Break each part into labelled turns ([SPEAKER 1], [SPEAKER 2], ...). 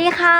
[SPEAKER 1] ดีค่ะ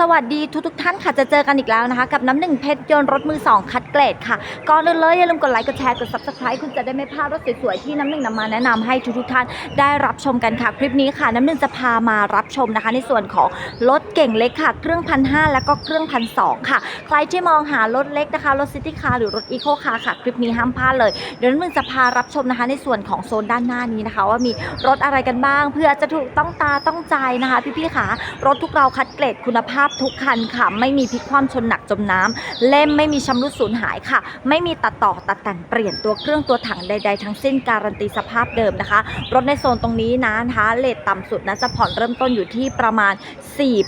[SPEAKER 1] สวัสดีทุกทท่านค่ะจะเจอกันอีกแล้วนะคะ กับน้ำหนึ่งเพชรยนต์รถมือ 2 คัดเกรดค่ะ ก่อนอื่นเลยอย่าลืมกดไลค์กดแชร์กด subscribe คุณจะได้ไม่พลาดรถสวยๆที่น้ำหนึ่งนำมาแนะนำให้ทุกทท่านได้รับชมกันค่ะ คลิปนี้ค่ะ น้ำหนึ่งจะพามารับชมนะคะ ในส่วนของรถเก่งเล็กค่ะ เครื่องพันห้าแล้วก็เครื่องพันสองค่ะ ใครที่มองหารถเล็กนะคะรถซิตี้คาร์หรือรถอีโคคาร์ค่ะคลิปนี้ห้ามพลาดเลยเดี๋ยวน้ำหนึ่งจะพารับชมนะคะ ในส่วนของโซนด้านหน้านี้นะคะ ว่ามีรถอะไรกันบ้าง เพื่อจะถูกต้องตาต้องใจนะคะ พี่ๆค่ะรถทุกเราคัดเกรดคุณภาพทุกคันค่ะ ไม่มีพลิกคว่ำชนหนักจมน้ำเล่มไม่มีชำรุดสูญหายค่ะ ไม่มีตัดต่อตัดแต่งเปลี่ยนตัวเครื่องตัวถังใด ๆ ทั้งสิ้นการันตีสภาพเดิมนะคะ รถในโซนตรงนี้นะนะคะเลทต่ำสุดนะจะผ่อนเริ่มต้นอยู่ที่ประมาณ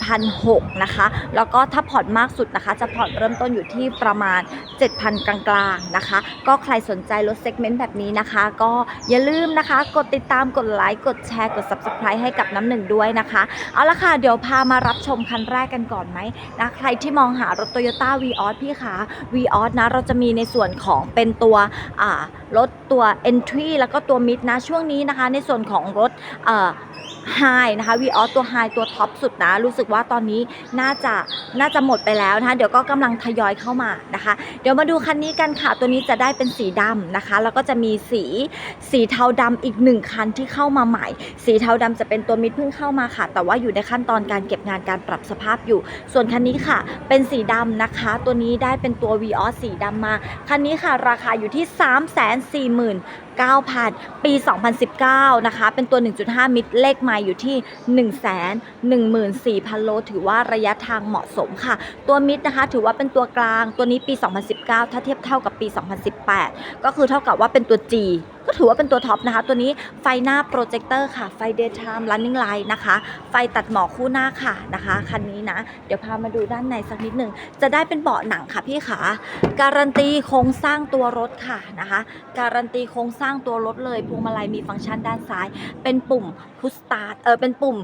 [SPEAKER 1] 4,600นะคะ แล้วก็ถ้าผ่อนมากสุดนะคะ จะผ่อนเริ่มต้นอยู่ที่ประมาณ 7,000 กลางๆนะคะ ก็ใครสนใจรถเซกเมนต์แบบนี้นะคะ ก็อย่าลืมนะคะ กดติดตามกดไลค์กดแชร์กด subscribe ให้กับน้ำหนึ่งด้วยนะคะ เอาละค่ะ เดี๋ยวพามารับชมคันแรกกันก่อนไหมนะใครที่มองหารถ Toyota v ีออพี่คะ v ีออนะเราจะมีในส่วนของเป็นตัวรถตัว Entry แล้วก็ตัว Mid นะช่วงนี้นะคะ ในส่วนของรถ ไฮนะคะวีออตัวไฮตัวท็อปสุดนะ รู้สึกว่าตอนนี้น่าจะน่าจะหมดไปแล้วนะคะ เดี๋ยวก็กำลังทยอยเข้ามานะคะ เดี๋ยวมาดูคันนี้กันค่ะ ตัวนี้จะได้เป็นสีดำนะคะ แล้วก็จะมีสีสีเทาดำอีกหนึ่งคันที่เข้ามาใหม่ สีเทาดำจะเป็นตัวมิดเพิ่งเข้ามาค่ะ แต่ว่าอยู่ในขั้นตอนการเก็บงานการปรับสภาพอยู่ ส่วนคันนี้ค่ะ เป็นสีดำนะคะ ตัวนี้ได้เป็นตัว v ีออสีดำมา คันนี้ค่ะราคาอยู่ที่ 3 4 0 0 0 0 9,000 ปี 2019 นะคะ เป็นตัว 1.5 มิตรเลขไมล์อยู่ที่ 114,000 โล ถือว่าระยะทางเหมาะสมค่ะ ตัวมิตรนะคะ ถือว่าเป็นตัวกลาง ตัวนี้ปี 2019 ถ้าเทียบเท่ากับปี 2018 ก็คือเท่ากับว่าเป็นตัว G ก็ถือว่าเป็นตัวท็อปนะคะ ตัวนี้ไฟหน้าโปรเจคเตอร์ค่ะ ไฟ daytime running light นะคะ ไฟตัดหมอกคู่หน้าค่ะนะคะ คันนี้นะ เดี๋ยวพามาดูด้านในสักนิดหนึ่ง จะได้เป็นเบาะหนังค่ะพี่ขาการันตีโครงสร้างตัวรถค่ะนะคะ การันตีโครงสร้างตัวรถเลยพวงมาลัยมีฟังก์ชันด้านซ้าย เป็นปุ่ม พุสตาร์ทเออเป็นปุ่ม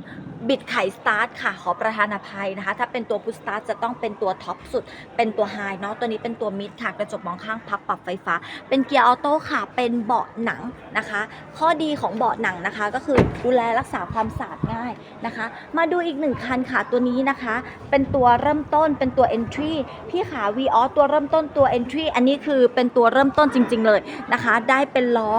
[SPEAKER 1] บิดไขสตาร์ทค่ะ ขอประธานอภัยนะคะ ถ้าเป็นตัวพุสตาร์ทจะต้องเป็นตัวท็อปสุด เป็นตัวไฮเนาะตัวนี้เป็นตัวมิดค่ะ กระจกมองข้างพับปรับไฟฟ้า เป็นเกียร์ออโต้ค่ะ เป็นเบาะหนังนะคะ ข้อดีของเบาะหนังนะคะ ก็คือดูแลรักษาความสะอาดง่ายนะคะ มาดูอีกหนึ่งคันค่ะตัวนี้นะคะ เป็นตัวเริ่มต้นเป็นตัว entry พี่ขา v ีออตัวเริ่มต้นตัว entry อันนี้คือเป็นตัวเริ่มต้นจริง ๆ เลยนะคะ ได้เป็นล้อ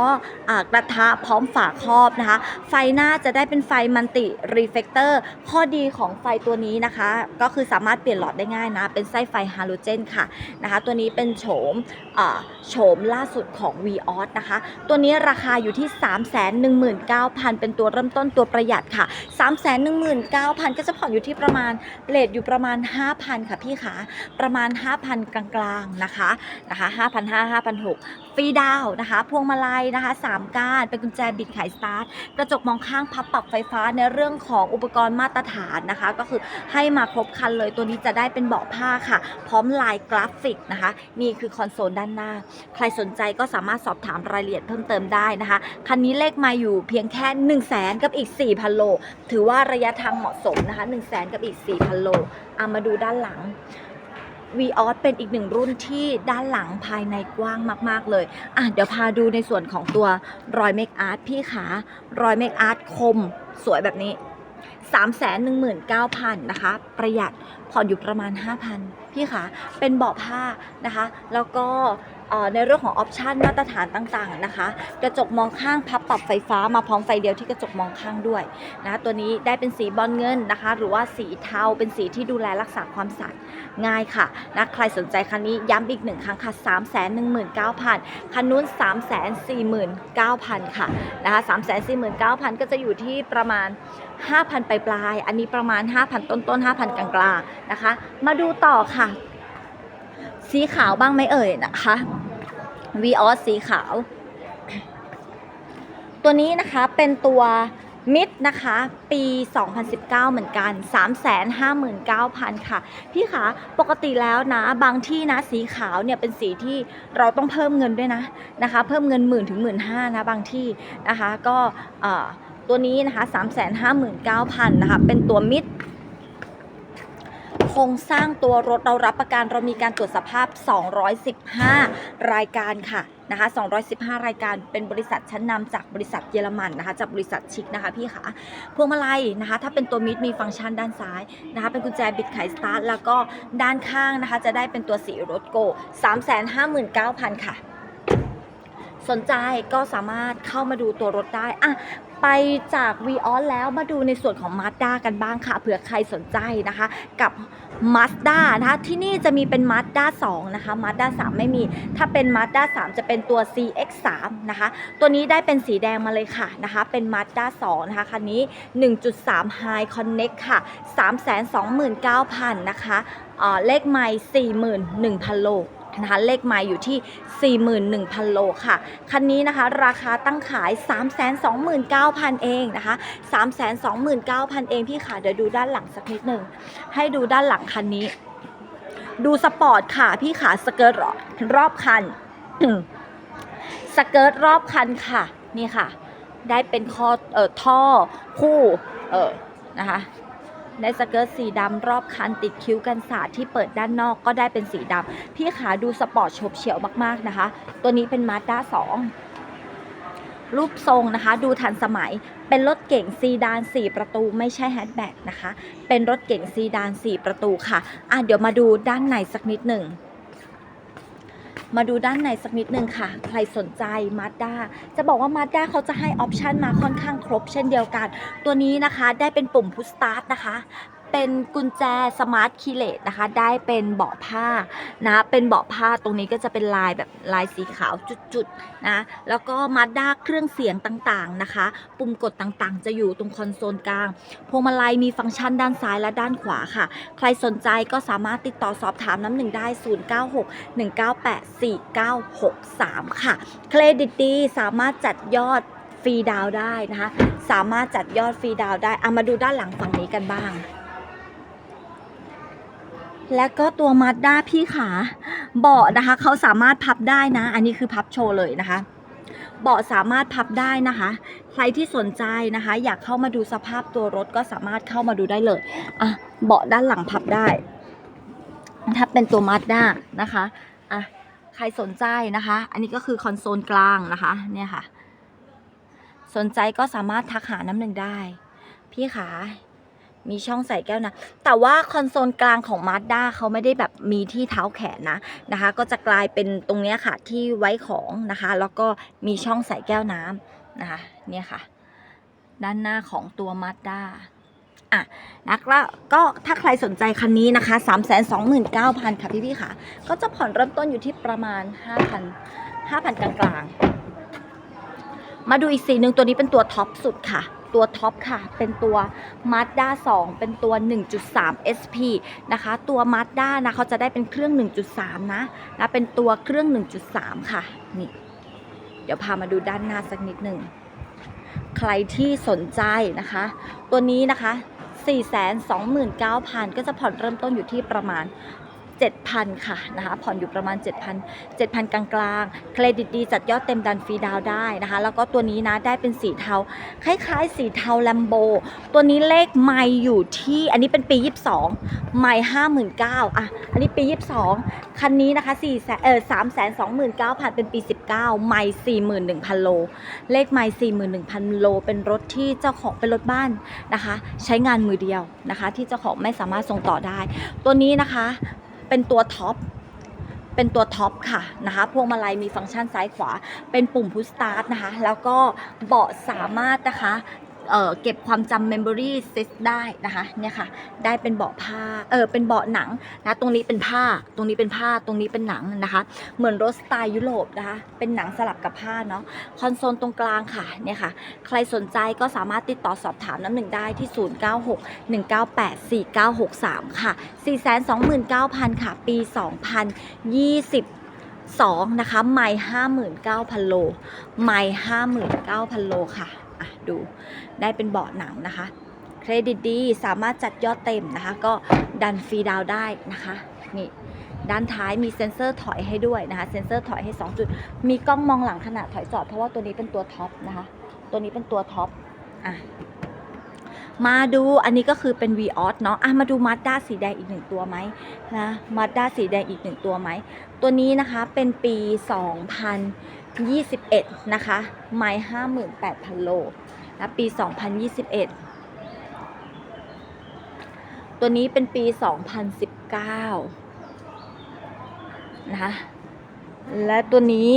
[SPEAKER 1] อกระทะพร้อมฝาครอบนะคะ ไฟหน้าจะได้เป็นไฟมันติรีเฟกเตอร์ข้อดีของไฟตัวนี้นะคะ ก็คือสามารถเปลี่ยนหลอดได้ง่ายนะ เป็นไส้ไฟฮาโลเจนค่ะนะคะ ตัวนี้เป็นโฉมโฉมล่าสุดของ v ีออนะคะ ตัวนี้ราคาอยู่ที่ 319,000 เป็นตัวเริ่มต้นตัวประหยัดค่ะ 319,000 ก็จะผ่อนอยู่ที่ประมาณเลทอยู่ประมาณ 5,000 ค่ะพี่ขาประมาณ 5,000 กลางๆนะคะนะคะ5,500 5,600 ฟรีดาวนะคะ พวงมาลัยนะคะ3ก้านเป็นกุญแจบิดไขสตาร์ทกระจกมองข้างพับปรับไฟฟ้าในเรื่องของอุปกรณ์มาตรฐานนะคะ ก็คือให้มาครบคันเลยตัวนี้จะได้เป็นเบาะผ้าค่ะ พร้อมลายกราฟิกนะคะ นี่คือคอนโซลด้านหน้า ใครสนใจก็สามารถสอบถามรายละเอียดเพิ่มเติมได้นะคะ คันนี้เลขมาอยู่เพียงแค่ 1 0 0 0 0แสนกับอีก 4,000 โล ถือว่าระยะทางเหมาะสมนะคะ 1 0 0 0 0แสนกับอีก 4,000 โลเอามาดูด้านหลัง v ีออสเป็นอีกหนึ่งรุ่นที่ด้านหลังภายในกว้างมาก ๆ เลย อะ เดี๋ยวพาดูในส่วนของตัวรอยเมคอาร์ตพี่ขารอยเมคอาร์ตคมสวยแบบนี้ 319,000 นะคะ ประหยัดผ่อนอยู่ประมาณ 5,000 พี่ขาเป็นเบาะผ้านะคะ แล้วก็ ในเรื่องของออปชันมาตรฐานต่างๆนะคะ กระจกมองข้างพับปรับไฟฟ้ามาพร้อมไฟเดียวที่กระจกมองข้างด้วยนะตัวนี้ได้เป็นสีบอลเงินนะคะ หรือว่าสีเทาเป็นสีที่ดูแลรักษาความสะอาดง่ายค่ะนะใครสนใจคันนี้ย้ำอีกหนึ่งครั้งค่ะ319,000คันนู้น 349,000 ค่ะนะคะ349,000 ก็จะอยู่ที่ประมาณ 5,000 ปลายปลายๆอันนี้ประมาณ 5,000 ต้นต้นๆ5,000 กลางกลางนะคะ มาดูต่อค่ะ สีขาวบ้างไหมเอ่ยนะคะ v ีออสสีขาว ตัวนี้นะคะเป็นตัวมิดนะคะ ปี 2019 เหมือนกัน 359,000 ค่ะ พี่คะปกติแล้วนะ บางที่นะสีขาวเนี่ยเป็นสีที่เราต้องเพิ่มเงินด้วยนะนะคะ เพิ่มเงินหมื่นถึงหมื่นห้านะบางที่นะคะ ก็ตัวนี้นะคะ 359,000 นะคะ เป็นตัวมิด โครงสร้างตัวรถเรารับประกันเรามีการตรวจสภาพ 215 รายการค่ะนะคะ 215 รายการเป็นบริษัทชั้นนำจากบริษัทเยอรมันนะคะ จากบริษัทชิคนะคะพี่คะพวงมาลัยนะคะ ถ้าเป็นตัวมิดมีฟังก์ชันด้านซ้ายนะคะ เป็นกุญแจบิดไขสตาร์ทแล้วก็ด้านข้างนะคะ จะได้เป็นตัวสีรถโก 359,000 ค่ะ สนใจก็สามารถเข้ามาดูตัวรถได้อะ ไปจาก v ีออแล้วมาดูในส่วนของ Mazda กันบ้างค่ะเผื่อใครสนใจนะคะกับ Mazda นะคะที่นี่จะมีเป็น Mazda 2 นะคะ Mazda 3 ไม่มี ถ้าเป็น Mazda 3 จะเป็นตัว CX3 นะคะ ตัวนี้ได้เป็นสีแดงมาเลยค่ะนะคะเป็น Mazda 2 นะคะ คันนี้ 1.3 High Connect ค่ะ 329,000 นะคะเออเลขไมล์41,000 โล นะคะเลขไมล์อยู่ที่ 41,000 โลค่ะ คันนี้นะคะ ราคาตั้งขาย 329,000 เองนะคะ 329,000 เองพี่ค่ะ เดี๋ยวดูด้านหลังสักนิดหนึ่ง ให้ดูด้านหลังคันนี้ ดูสปอร์ตค่ะ พี่ขาสเกิร์ตรอบรอบคัน สเกิร์ตรอบคันค่ะ นี่ค่ะ ได้เป็นคอเอ่อท่อคู่ เออนะคะ ได้สเกิร์ตสีดำรอบคันติดคิ้วกันสาดที่เปิดด้านนอกก็ได้เป็นสีดำพี่ขาดูสปอร์ตโฉบเฉี่ยวมากๆนะคะ ตัวนี้เป็นมาด้าสองรูปทรงนะคะ ดูทันสมัยเป็นรถเก๋งซีดาน 4 ประตูไม่ใช่แฮชแบ็กนะคะ เป็นรถเก๋งซีดาน 4 ประตูค่ะอะเดี๋ยวมาดูด้านในสักนิดหนึ่ง มาดูด้านในสักนิดหนึ่งค่ะ ใครสนใจมาด้าจะบอกว่ามาด้าเขาจะให้ออปชันมาค่อนข้างครบเช่นเดียวกัน ตัวนี้นะคะได้เป็นปุ่มพุ s สตาร์ทนะคะ เป็นกุญแจสมาร์ทคีเลตนะคะ ได้เป็นเบาะผ้านะ เป็นเบาะผ้าตรงนี้ก็จะเป็นลายแบบลายสีขาวจุดๆนะ แล้วก็มาด้าเครื่องเสียงต่างๆนะคะ ปุ่มกดต่างๆ จะอยู่ตรงคอนโซลกลาง พวงมาลัยมีฟังก์ชันด้านซ้ายและด้านขวาค่ะ ใครสนใจก็สามารถติดต่อสอบถามน้ำหนึ่งได้ 0961984963 ค่ะ เครดิตดีสามารถจัดยอดฟรีดาวได้นะคะ สามารถจัดยอดฟรีดาวได้ เอามาดูด้านหลังฝั่งนี้กันบ้าง และก็ตัวมาด้าพี่ขาเบาะนะคะเขาสามารถพับได้นะ อันนี้คือพับโชว์เลยนะคะ เบาะสามารถพับได้นะคะ ใครที่สนใจนะคะ อยากเข้ามาดูสภาพตัวรถก็สามารถเข้ามาดูได้เลยอะเบาะด้านหลังพับได้ ถ้าเป็นตัวมาด้านะคะอะใครสนใจนะคะ อันนี้ก็คือคอนโซลกลางนะคะเนี่ยค่ะ สนใจก็สามารถทักหาน้ำหนึ่งได้ พี่ขา มีช่องใส่แก้วนะ แต่ว่าคอนโซลกลางของ Mazda เขาไม่ได้แบบมีที่เท้าแขนนะนะคะ ก็จะกลายเป็นตรงนี้ค่ะที่ไว้ของนะคะ แล้วก็มีช่องใส่แก้วน้ำนะคะ เนี่ยค่ะ ด้านหน้าของตัว Mazda อะนะแล้วก็ถ้าใครสนใจคันนี้นะคะ 329,000 ค่ะพี่พี่ๆค่ะ ก็จะผ่อนเริ่มต้นอยู่ที่ประมาณ 5,000 5,000 กลางๆ มาดูอีกสีหนึ่งตัวนี้เป็นตัวท็อปสุดค่ะ ตัวท็อปค่ะ เป็นตัว Mazda 2 เป็นตัว 1.3 SP นะคะ ตัว Mazda นะเขาจะได้เป็นเครื่อง 1.3 นะนะ เป็นตัวเครื่อง 1.3 ค่ะ นี่ เดี๋ยวพามาดูด้านหน้าสักนิดหนึ่ง ใครที่สนใจนะคะ ตัวนี้นะคะ 429,000 ก็จะผ่อนเริ่มต้นอยู่ที่ประมาณ 7,000 ค่ะนะคะผ่อนอยู่ประมาณ 7,000 7,000 กลางๆ เครดิตดีจัดยอดเต็มดันฟรีดาวได้นะคะ แล้วก็ตัวนี้นะได้เป็นสีเทา คล้ายๆ สีเทาแลมโบ ตัวนี้เลขไม่อยู่ที่อันนี้เป็นปี 22 ไม่ 59,000อะอันนี้ปี 22 คันนี้นะคะ4แสนเออ329,000 เป็นปี 19 ไม่ 41,000 โล เลขไม่ 41,000 โล เป็นรถที่เจ้าของเป็นรถบ้านนะคะ ใช้งานมือเดียวนะคะ ที่เจ้าของไม่สามารถส่งต่อได้ ตัวนี้นะคะ เป็นตัวท็อปเป็นตัวท็อปค่ะนะคะพวงมาลัยมีฟังก์ชันซ้ายขวาเป็นปุ่มพุชสตาร์ทนะคะ แล้วก็เบาะสามารถนะคะ เเก็บความจำ Memory Set ได้นะคะเนี่ยค่ะได้เป็นเบาะผ้าเออเป็นเบาะหนังนะตรงนี้เป็นผ้าตรงนี้เป็นผ้าตรงนี้เป็นหนังนะคะ เหมือนรถสไตล์ยุโรปนะคะเป็นหนังสลับกับผ้าเนาะคอนโซลตรงกลางค่ะเนี่ยค่ะใครสนใจก็สามารถติดต่อสอบถามน้ำหนึ่งได้ที่ 0961984963 ค่ะ 429,000 ค่ะ ปี 2022นะคะ ไม่59,000โล ไม่59,000โลค่ะ ดู ได้เป็นเบาะหนังนะคะ เครดิตดีสามารถจัดยอดเต็มนะคะ ก็ดันฟรีดาวได้นะคะนี่ด้านท้ายมีเซ็นเซอร์ถอยให้ด้วยนะคะ เซ็นเซอร์ถอยให้ 2 จุด มีกล้องมองหลังขณะถอยจอดเพราะว่าตัวนี้เป็นตัวท็อปนะคะ ตัวนี้เป็นตัวท็อปอะมาดูอันนี้ก็คือเป็น v ีออสเนาะอะมาดูมาด้าสีแดงอีกหนึ่งตัวไหมนะมาด้าสีแดงอีกหนึ่งตัวไหม ตัวนี้นะคะเป็นปี 2021 นะคะ ไม้58,000โล นะปี 2021 ตัวนี้เป็นปี 2019นะคะและตัวนี้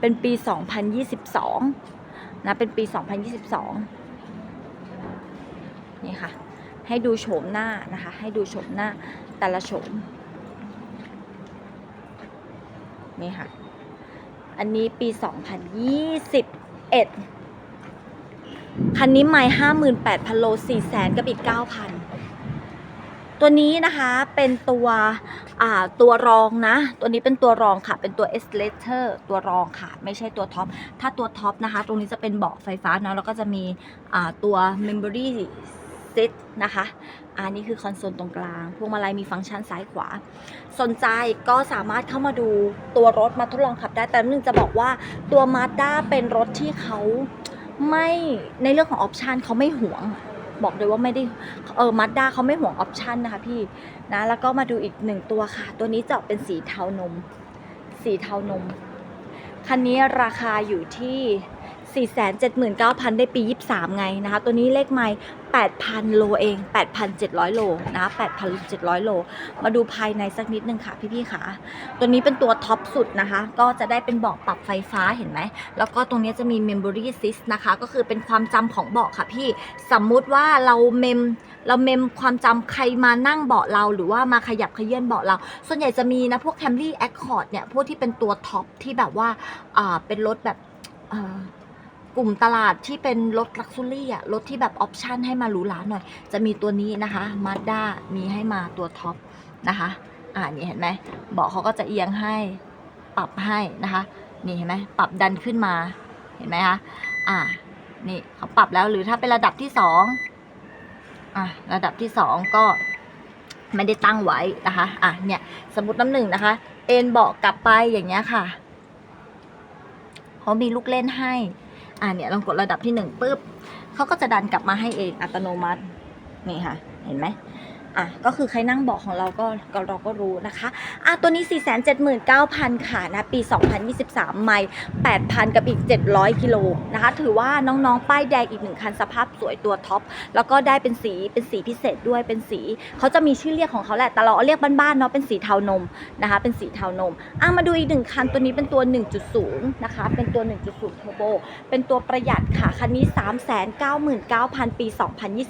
[SPEAKER 1] เป็นปี 2022 นะ เป็นปี 2022 นี่ค่ะ ให้ดูโฉมหน้านะคะ ให้ดูโฉมหน้าแต่ละโฉม นี่ค่ะ อันนี้ปี 2021 คันนี้ไม่58,000โล400,000กับอีก9,000ตัวนี้นะคะเป็นตัวอ่าตัวรองนะ ตัวนี้เป็นตัวรองค่ะ เป็นตัว e s c a l a t o r ตัวรองค่ะ ไม่ใช่ตัวท็อป ถ้าตัวท็อปนะคะ ตรงนี้จะเป็นเบาะไฟฟ้าเนาะแล้วก็จะมีอ่าตัว memory seat นะคะ อันนี้คือคอนโซลตรงกลาง พวงมาลัยมีฟังก์ชันซ้ายขวา สนใจก็สามารถเข้ามาดูตัวรถมาทดลองขับได้ แต่นึงจะบอกว่าตัว Mazda เป็นรถที่เขา ไม่ในเรื่องของออปชันเขาไม่หวง บอกเลยว่าไม่ได้เออมัดด้าเขาไม่ห่วงออปชันนะคะพี่นะแล้วก็มาดูอีกหนึ่งตัวค่ะ ตัวนี้จะออกเป็นสีเทานม สีเทานม คันนี้ราคาอยู่ที่ 479,000 ได้ปี 23 ไงนะคะ ตัวนี้เลขไมล์8,000 โลเอง 8,700 โลนะ8,700 โล มาดูภายในสักนิดนึงค่ะพี่ๆค่ะ ตัวนี้เป็นตัวท็อปสุดนะคะ ก็จะได้เป็นเบาะปรับไฟฟ้าเห็นไหม แล้วก็ตรงนี้จะมี Memory Assist นะคะ ก็คือเป็นความจำของเบาะค่ะพี่ สมมุติว่าเราเมมเราเมมความจำใครมานั่งเบาะเราหรือว่ามาขยับขยื่นเบาะเรา ส่วนใหญ่จะมีนะพวก Camry Accord เนี่ย พวกที่เป็นตัวท็อปที่แบบว่า อ่า เป็นรถแบบอ่า กลุ่มตลาดที่เป็นรถลักซ์ u รี่อะรถที่แบบออปชันให้มาหรูหราหน่อย จะมีตัวนี้นะคะ Mazda มีให้มาตัวท็อปนะคะอ่านี่เห็นไหมเบาะเขาก็จะเอียงให้ปรับให้นะคะ นี่เห็นไหมปรับดันขึ้นมาเห็นไหมคะอ่านี่เขาปรับแล้วหรือถ้าเป็นระดับที่สองอะระดับที่สองก็ไม่ได้ตั้งไว้นะคะอะเนี่ยสมมติน้ำหนึ่งนะคะ เอ็นเบาะกลับไปอย่างเงี้ยค่ะเขามีลูกเล่นให้ อะเนี่ยลองกดระดับที่หนึ่งปุ๊บเขาก็จะดันกลับมาให้เองอัตโนมัตินี่ค่ะ เห็นไหม อะก็คือใครนั่งเบาะของเราก็ก็เราก็รู้นะคะอะตัวนี้ 479,000 ค่ะนะปี 2023 ไม่ 8,000 กับอีก 700 กิโลนะคะ ถือว่าน้องๆ ป้ายแดงอีกหนึ่งคันสภาพสวยตัวท็อป แล้วก็ได้เป็นสีเป็นสีพิเศษด้วยเป็นสี เขาจะมีชื่อเรียกของเขาแหละ แต่เราเรียกบ้านๆเนาะเป็นสีเทานมนะคะ เป็นสีเทานมอะมาดูอีกหนึ่งคันตัวนี้เป็นตัว 1.0 นะคะ เป็นตัว 1.0 Turbo เป็นตัวประหยัดค่ะคันนี้ 399,000 ปี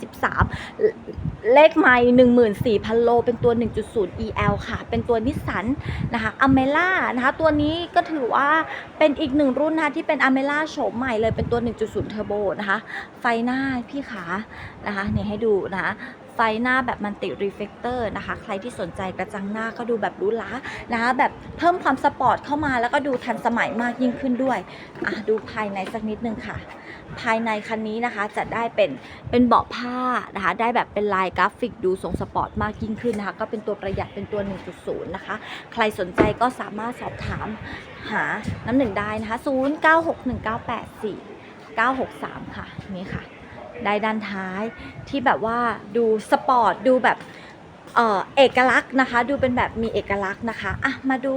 [SPEAKER 1] 2023 เลขไมล์14,000 โล เป็นตัว 1.0 EL ค่ะ เป็นตัวนิสสันนะคะอเมล่านะคะ ตัวนี้ก็ถือว่าเป็นอีกหนึ่งรุ่นนะคะที่เป็นอเมล่าโฉมใหม่เลย เป็นตัว 1.0 เทอร์โบนะคะ ไฟหน้าพี่ขานะคะเนี่ยให้ดูนะคะไฟหน้าแบบมันติรีเฟกเตอร์นะคะ ใครที่สนใจกระจังหน้าก็ดูแบบหรู้ล้านะคะแบบเพิ่มความสปอร์ตเข้ามาแล้วก็ดูทันสมัยมากยิ่งขึ้นด้วยอะดูภายในสักนิดนึงค่ะ ภายในคันนี้นะคะจะได้เป็นเป็นเบาะผ้านะคะได้แบบเป็นลายกราฟิกดูทรงสปอร์ตมากยิ่งขึ้นนะคะก็เป็นตัวประหยัดเป็นตัว 1.0 นะคะ ใครสนใจก็สามารถสอบถามหาน้ำหนึ่งได้นะคะ 0961984963 ค่ะนี่ค่ะ ได้ด้านท้ายที่แบบว่าดูสปอร์ตดูแบบ เอกลักษณ์นะคะ ดูเป็นแบบมีเอกลักษณ์นะคะอะมาดู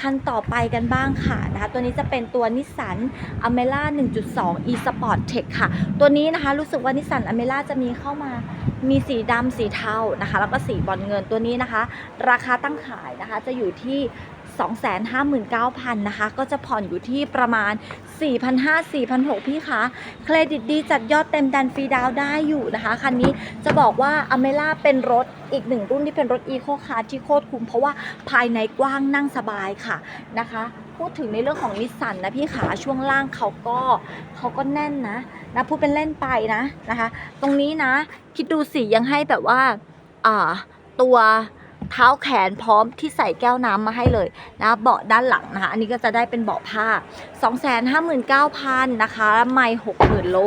[SPEAKER 1] คันต่อไปกันบ้างค่ะนะคะตัวนี้จะเป็นตัวนิสสันอเมล่า1.2 e sport tech ค่ะ ตัวนี้นะคะรู้สึกว่านิสสันอเมล่าจะมีเข้ามามีสีดำสีเทานะคะ แล้วก็สีบอลเงินตัวนี้นะคะ ราคาตั้งขายนะคะจะอยู่ที่ 259,000นะคะ ก็จะผ่อนอยู่ที่ประมาณ 4,500-4,600 พี่คะเครดิตดีจัดยอดเต็มดันฟรีดาวได้อยู่นะคะ คันนี้จะบอกว่าอเมล่าเป็นรถอีกหนึ่งรุ่นที่เป็นรถอีโคคาร์ที่โคตรคุ้มเพราะว่าภายในกว้างนั่งสบายค่ะนะคะพูดถึงในเรื่องของนิสสันนะพี่ขาช่วงล่างเขาก็เขาก็แน่นนะนะพูดเป็นเล่นไปนะนะคะ ตรงนี้นะ คิดดูสิยังให้แบบว่าอ่าตัว เท้าแขนพร้อมที่ใส่แก้วน้ำมาให้เลยนะเบาะด้านหลังนะคะ อันนี้ก็จะได้เป็นเบาะผ้า 259,000นะคะไม่60,000 โล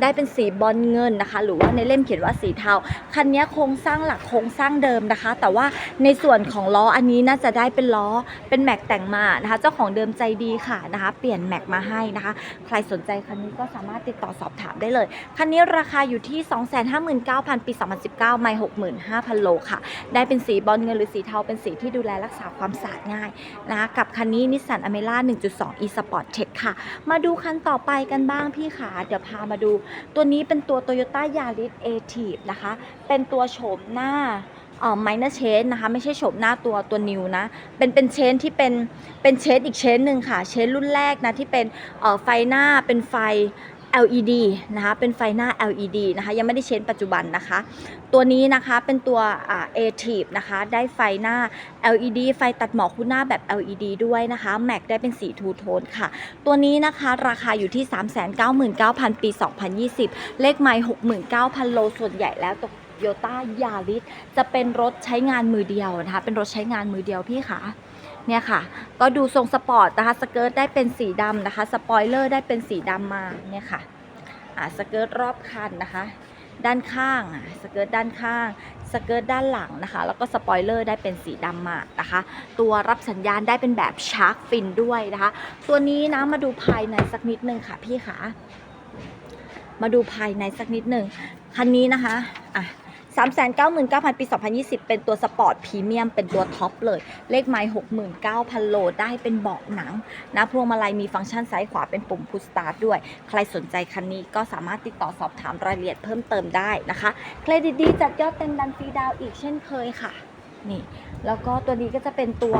[SPEAKER 1] ได้เป็นสีบอลเงินนะคะ หรือว่าในเล่มเขียนว่าสีเทา คันนี้โครงสร้างหลักโครงสร้างเดิมนะคะ แต่ว่าในส่วนของล้ออันนี้น่าจะได้เป็นล้อเป็นแม็กแต่งมานะคะ เจ้าของเดิมใจดีค่ะนะคะ เปลี่ยนแม็กมาให้นะคะ ใครสนใจคันนี้ก็สามารถติดต่อสอบถามได้เลย คันนี้ราคาอยู่ที่ 259,000 ปี 2019 ไม่65,000 โลค่ะ ได้เป็นสีบอลเงินหรือสีเทาเป็นสีที่ดูแลรักษาความสะอาดง่ายนะกับคันนี้นิสสันอเมร่า1.2 e sport tech ค่ะ มาดูคันต่อไปกันบ้างพี่ขาเดี๋ยวพามาดู ตัวนี้เป็นตัว Toyota Yaris a t i v นะคะ เป็นตัวโฉมหน้าเอ่อ minor change นะคะ ไม่ใช่โฉมหน้าตัวตัวนิวนะ เป็นเป็นเชนที่เป็นเป็นเชนอีกเชนหนึ่งค่ะ เชนรุ่นแรกนะที่เป็นเอ่อไฟหน้าเป็นไฟ LED นะคะเป็นไฟหน้า LED นะคะยังไม่ได้เชนปัจจุบันนะคะ ตัวนี้นะคะเป็นตัวอ่า a t i v นะคะได้ไฟหน้า LED ไฟตัดหมอกคู่หน้าแบบ LED ด้วยนะคะแม็กได้เป็นสีทูโทนค่ะ ตัวนี้นะคะราคาอยู่ที่ 399,000 ปี 2020 เลขไมล์69,000 โลส่วนใหญ่แล้วตัวโยต้ายาริสจะเป็นรถใช้งานมือเดียวนะคะเป็นรถใช้งานมือเดียวพี่คะ เนี่ยค่ะ ก็ดูทรงสปอร์ตนะคะสเกิร์ตได้เป็นสีดำนะคะสปอยเลอร์ได้เป็นสีดำมาเนี่ยค่ะอ่าสเกิร์ตรอบคันนะคะ ด้านข้างอะสเกิร์ตด้านข้างสเกิร์ตด้านหลังนะคะ แล้วก็สปอยเลอร์ได้เป็นสีดำมานะคะ ตัวรับสัญญาณได้เป็นแบบชาร์กฟินด้วยนะคะ ตัวนี้นะมาดูภายในสักนิดนึงค่ะพี่คะมาดูภายในสักนิดนึงคันนี้นะคะอะ 399,000 ปี 2020 เป็นตัวสปอร์ตพรีเมียม เป็นตัวท็อปเลย เลขไมล์69,000 โล ได้เป็นเบาะหนังนะพวงมาลัยมีฟังก์ชันซ้ายขวาเป็นปุ่มพุชสตาร์ทด้วย ใครสนใจคันนี้ก็สามารถติดต่อสอบถามรายละเอียดเพิ่มเติมได้นะคะ เครดิตดีจัดยอดเต็มดันฟรีดาวอีกเช่นเคยค่ะ นี่ แล้วก็ตัวนี้ก็จะเป็นตัว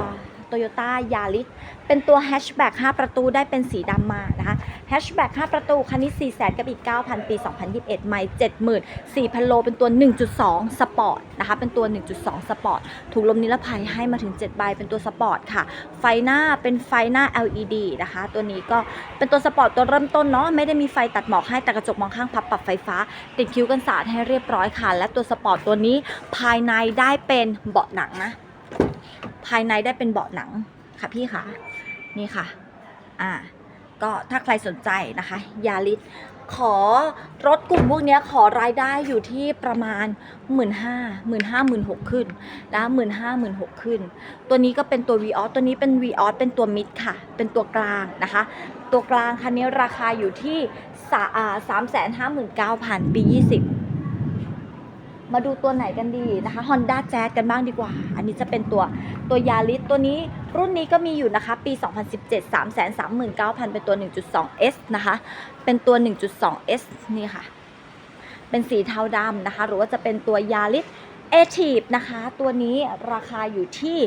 [SPEAKER 1] Toyota Yaris เป็นตัวแฮชแบ็ก5ประตูได้เป็นสีดำมานะคะ แฮชแบ็ก5ประตู คันนี้4 0 0 0 0กับอีก 9,000 ปี 2021 ไม่74,000 โล เป็นตัว 1.2 สปอร์ตนะคะ เป็นตัว 1.2 สปอร์ต ถูกลมนิรภัยให้มาถึง 7 ใบ เป็นตัวสปอร์ตค่ะ ไฟหน้าเป็นไฟหน้า LED นะคะ ตัวนี้ก็เป็นตัวสปอร์ตตัวเริ่มต้นเนาะ ไม่ได้มีไฟตัดหมอกให้ แต่กระจกมองข้างพับปรับไฟฟ้า ติดคิ้วกันสาดให้เรียบร้อยค่ะ และตัวสปอร์ตตัวนี้ภายในได้เป็นเบาะหนังนะ ภายในได้เป็นเบาะหนังค่ะพี่คะนี่ค่ะ อ่า ก็ถ้าใครสนใจนะคะ ยาลิสขอรถกลุ่มพวกนี้ขอรายได้อยู่ที่ประมาณ 1 5 0 0 0 0 1 5 0 0 0 0 6ขึ้นนะ1 5 0 0 0 6ขึ้น ตัวนี้ก็เป็นตัว v ีออตัวนี้เป็น v ีออเป็นตัวมิดค่ะ เป็นตัวกลางนะคะ ตัวกลางคันนี้ราคาอยู่ที่สามแสนห้าหมื่นเก้าพันปียี่สิบ มาดูตัวไหนกันดีนะคะ Honda Jazz กันบ้างดีกว่า อันนี้จะเป็นตัวตัวยาริสตัวนี้รุ่นนี้ก็มีอยู่นะคะ ปี 2017 339,000 เป็นตัว 1.2S นะคะ เป็นตัว 1.2S นี่ค่ะ เป็นสีเทาดำนะคะ หรือว่าจะเป็นตัวยาริสเอทีฟนะคะ ตัวนี้ราคาอยู่ที่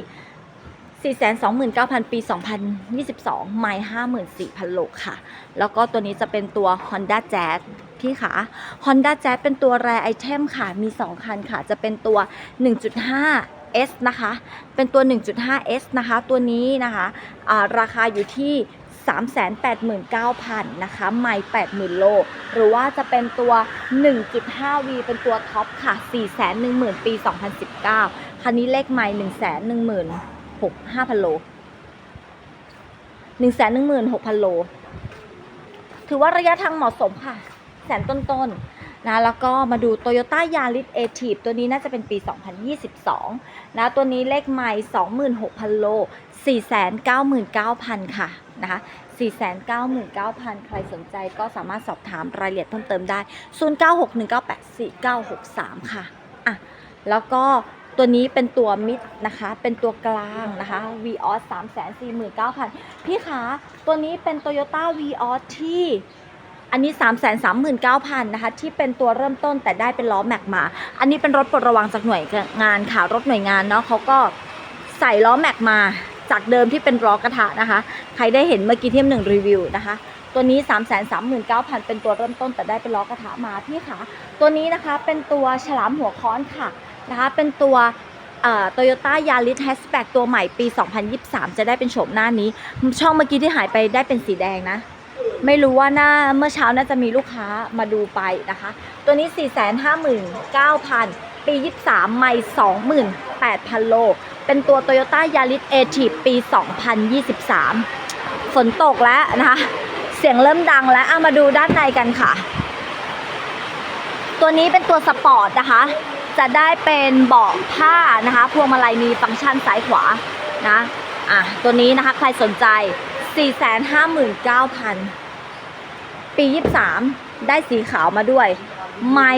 [SPEAKER 1] 429,000 ปี 2022 ไม่54,000 โลค่ะ แล้วก็ตัวนี้จะเป็นตัว Honda Jazz พี่ขา Honda Jazz เป็นตัวแรไอเทมค่ะ มี 2 คันค่ะ จะเป็นตัว 1.5 S นะคะ เป็นตัว 1.5 S นะคะ ตัวนี้นะคะอ่าราคาอยู่ที่389,000 นะคะ ไม่80,000 โล หรือว่าจะเป็นตัว 1.5V เป็นตัวท็อปค่ะ 410,000 ปี 2019 คันนี้เลขไม่116,000 โล 116,000 โล ถือว่าระยะทางเหมาะสมค่ะ แสนต้นๆนะแล้วก็มาดู Toyota Yaris a t i v ตัวนี้น่าจะเป็นปี 2022 นะตัวนี้เลขไมล์26,000 โล 499,000 ค่ะนะคะ499,000 ใครสนใจก็สามารถสอบถามรายละเอียดเพิ่มเติมได้ 0961984963 ค่ะอะ แล้วก็ตัวนี้เป็นตัวมิดนะคะ เป็นตัวกลางนะคะ Vios 349,000 พี่คะ ตัวนี้เป็น Toyota Vios ที่ อันนี้ 3 3 9 0 0 0นะคะที่เป็นตัวเริ่มต้นแต่ได้เป็นล้อแม็กมา อันนี้เป็นรถปลดระวังจากหน่วยงานค่ะรถหน่วยงานเนาะเขาก็ใส่ล้อแม็กมาจากเดิมที่เป็นล้อกระทะนะคะ ใครได้เห็นเมื่อกี้ที่หนึ่งรีวิวนะคะตัวนี้ 3 3 9 0 0 0 เป็นตัวเริ่มต้นแต่ได้เป็นล้อกระทะมาพี่คะตัวนี้นะคะเป็นตัวฉลามหัวค้อนค่ะนะคะเป็นตัวโตโยต้ายาริสแฮชแบ็กตัวใหม่ปี 2023 จะได้เป็นโฉมหน้านี้ ช่องเมื่อกี้ที่หายไปได้เป็นสีแดงนะ ไม่รู้ว่าหน้าเมื่อเช้าน่าจะมีลูกค้ามาดูไปนะคะ ตัวนี้ 459,000 ปี 23 ไม่ 28,000 โล เป็นตัว Toyota Yaris a t i v ปี 2023 ฝนตกแล้วนะคะ เสียงเริ่มดังแล้วเอามาดูด้านในกันค่ะ ตัวนี้เป็นตัวสปอร์ตนะคะ จะได้เป็นเบาะผ้านะคะ พวงมาลัยมีฟังก์ชันซ้ายขวานะ อะ ตัวนี้นะคะใครสนใจ 459,000 ปี 23 ได้สีขาวมาด้วย ไม่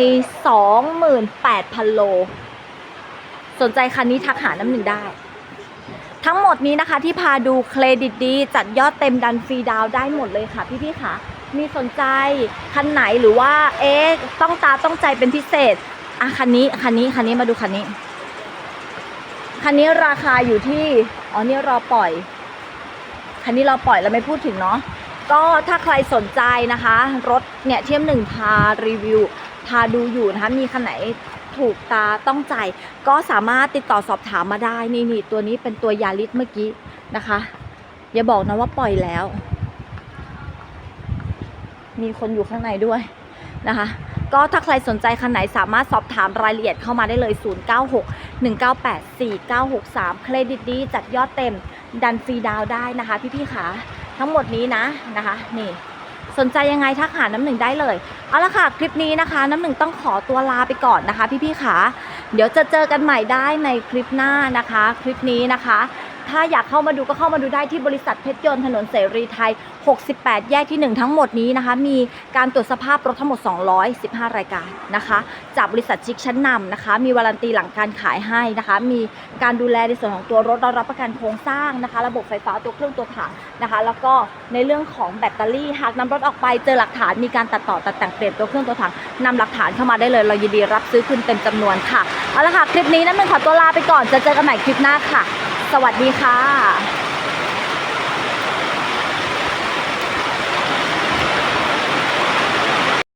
[SPEAKER 1] 28,000 โล สนใจคันนี้ทักหาน้ำหนึ่งได้ ทั้งหมดนี้นะคะที่พาดูเครดิตดี จัดยอดเต็มดันฟรีดาวได้หมดเลยค่ะพี่ๆค่ะ มีสนใจคันไหนหรือว่าเอ๊ะต้องตาต้องใจเป็นพิเศษอะคันนี้คันนี้คันนี้มาดูคันนี้ คันนี้ราคาอยู่ที่ อ๋อเนี่ยรอปล่อย คันนี้เราปล่อยแล้วไม่พูดถึงเนาะ ก็ถ้าใครสนใจนะคะ รถเนี่ยเทียมหนึ่งพารีวิว พาดูอยู่นะคะ มีคันไหนถูกตาต้องใจ ก็สามารถติดต่อสอบถามมาได้ นี่นี่ตัวนี้เป็นตัวยาริสเมื่อกี้นะคะ อย่าบอกนะว่าปล่อยแล้ว มีคนอยู่ข้างในด้วยนะคะ ก็ถ้าใครสนใจคันไหนสามารถสอบถามรายละเอียดเข้ามาได้เลย 096 198 4963 เครดิตดีจัดยอดเต็มดันฟรีดาวได้นะคะพี่ๆค่ะ ทั้งหมดนี้นะนะคะนี่สนใจยังไงทักหาน้ำหนึ่งได้เลย เอาละค่ะคลิปนี้นะคะ น้ำหนึ่งต้องขอตัวลาไปก่อนนะคะ พี่ๆค่ะ เดี๋ยวจะเจอกันใหม่ได้ในคลิปหน้านะคะ คลิปนี้นะคะ ถ้าอยากเข้ามาดูก็เข้ามาดูได้ที่บริษัทเพชรยนต์ถนนเสรีไทย 68 แยกที่ 1 ทั้งหมดนี้นะคะ มีการตรวจสภาพรถทั้งหมด 215 รายการนะคะ จากบริษัทชิคชั้นนำนะคะ มีวารันตีหลังการขายให้นะคะ มีการดูแลในส่วนของตัวรถเรารับประกันโครงสร้างนะคะ ระบบไฟฟ้าตัวเครื่องตัวถังนะคะ แล้วก็ในเรื่องของแบตเตอรี่หากนำรถออกไปเจอหลักฐานมีการตัดต่อตัดแต่งเปลี่ยนตัวเครื่องตัวถังนำหลักฐานเข้ามาได้เลย เรายินดีรับซื้อคืนเต็มจำนวนค่ะเอาละค่ะคลิปนี้น้ำหนึ่งขอตัวลาไปก่อนจะเจอกันใหม่คลิปหน้าค่ะ สวัสดีค่ะ